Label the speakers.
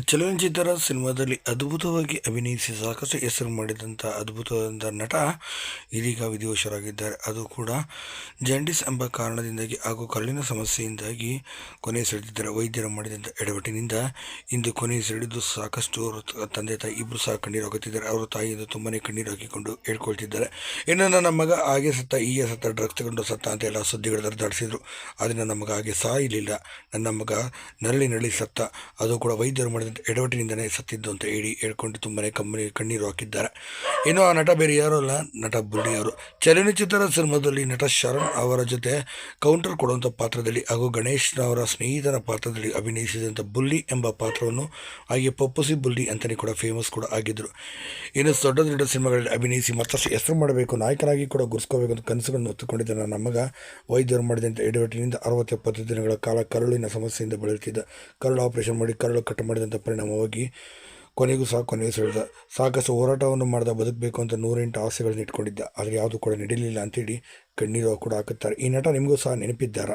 Speaker 1: ಚಲನಚಿತ್ರ ಸಿನಿಮಾದಲ್ಲಿ ಅದ್ಭುತವಾಗಿ ಅಭಿನಯಿಸಿ ಸಾಕಷ್ಟು ಹೆಸರು ಮಾಡಿದಂಥ ಅದ್ಭುತವಾದ ನಟ ಇದೀಗ ವಿಧಿವಶರಾಗಿದ್ದಾರೆ ಅದು ಕೂಡ ಜಾಂಡಿಸ್ ಎಂಬ ಕಾರಣದಿಂದಾಗಿ ಹಾಗೂ ಕಲ್ಲಿನ ಸಮಸ್ಯೆಯಿಂದಾಗಿ ಕೊನೆ ಸೆಳೆದಿದ್ದಾರೆ ವೈದ್ಯರು ಮಾಡಿದಂಥ ಎಡವಟ್ಟಿನಿಂದ ಇಂದು ಕೊನೆ ಸೆಳೆದು ಸಾಕಷ್ಟು ಅವರು ತಂದೆ ತಾಯಿ ಇಬ್ಬರು ಸಹ ಕಣ್ಣೀರು ಹಾಕುತ್ತಿದ್ದಾರೆ. ಅವರ ತಾಯಿಯಿಂದ ತುಂಬಾ ಕಣ್ಣೀರು ಹಾಕಿಕೊಂಡು ಹೇಳ್ಕೊಳ್ತಿದ್ದಾರೆ. ಇನ್ನು ನನ್ನ ಮಗ ಹಾಗೆ ಸತ್ತ, ಹೀಗೆ ಸತ್ತ, ಡ್ರಗ್ಸ್ ತಗೊಂಡು ಸತ್ತ ಅಂತ ಎಲ್ಲ ಸುದ್ದಿಗಳು ದರ್ದಾಡಿಸಿದ್ರು ಆದರೆ ನನ್ನ ಹಾಗೆ ಇರಲಿಲ್ಲ ನನ್ನ ಮಗ ನರಳಿ ನರಳಿ ಸತ್ತ. ಅದು ಕೂಡ ವೈದ್ಯರು ಮಾಡಿದಂಥ ಎಡವಟ್ಟಿನಿಂದಲೇ ಸತ್ತಿದ್ದು ಅಂತ ಹೇಳಿ ಹೇಳ್ಕೊಂಡು ತುಂಬನೇ ಕಮ್ಮಿ ಕಣ್ಣೀರು ಹಾಕಿದ್ದಾರೆ. ಇನ್ನು ಆ ನಟ ಬೇರೆ ಯಾರೂ ಅಲ್ಲ, ನಟ ಬುಳ್ಳಿ ಅವರು. ಚಲನಚಿತ್ರ ಸಿನಿಮಾದಲ್ಲಿ ನಟ ಶರಣ್ ಅವರ ಜೊತೆ ಕೌಂಟರ್ ಕೊಡುವಂಥ ಪಾತ್ರದಲ್ಲಿ ಹಾಗೂ ಗಣೇಶ್ ಅವರ ಸ್ನೇಹಿತನ ಪಾತ್ರದಲ್ಲಿ ಅಭಿನಯಿಸಿದಂಥ ಬುಲ್ಲಿ ಎಂಬ ಪಾತ್ರವನ್ನು ಹಾಗೆ ಪಪ್ಪುಸಿ ಬುಲ್ಲಿ ಅಂತಲೇ ಕೂಡ ಫೇಮಸ್ ಕೂಡ ಆಗಿದ್ದರು. ಇನ್ನು ದೊಡ್ಡ ದೊಡ್ಡ ಸಿನಿಮಾಗಳಲ್ಲಿ ಅಭಿನಯಿಸಿ ಮತ್ತಷ್ಟು ಹೆಸರು ಮಾಡಬೇಕು, ನಾಯಕನಾಗಿ ಕೂಡ ಗುರ್ಸ್ಕೋಬೇಕು ಅಂತ ಕನಸುಗಳನ್ನು ಹೊತ್ತುಕೊಂಡಿದ್ದ ನನ್ನ ಮಗ ವೈದ್ಯರು ಮಾಡಿದಂಥ ಎಡವಟ್ಟಿನಿಂದ ಅರವತ್ತೆಪ್ಪತ್ತು ದಿನಗಳ ಕಾಲ ಕರುಳಿನ ಸಮಸ್ಯೆಯಿಂದ ಬಳಲುತ್ತಿದ್ದ. ಕರುಳು ಆಪರೇಷನ್ ಮಾಡಿ ಕರುಳು ಕಟ್ ಮಾಡಿದಂಥ ಪರಿಣಾಮವಾಗಿ ಕೊನೆಗೂ ಸಹ ಕೊನೆಗೂ ಸೆಳೆದ ಸಾಕಷ್ಟು ಹೋರಾಟವನ್ನು ಮಾಡಿದ, ಬದುಕಬೇಕು ಅಂತ ನೂರೆಂಟು ಆಸೆಗಳನ್ನ ಇಟ್ಕೊಂಡಿದ್ದ. ಆದರೆ ಯಾವುದು ಕೂಡ ನಡೀಲಿಲ್ಲ ಅಂತೇಳಿ ಕಣ್ಣೀರು ಕೂಡ ಹಾಕುತ್ತಾರೆ. ಈ ನಟ ನಿಮಗೂ ಸಹ ನೆನಪಿದ್ದಾರಾ?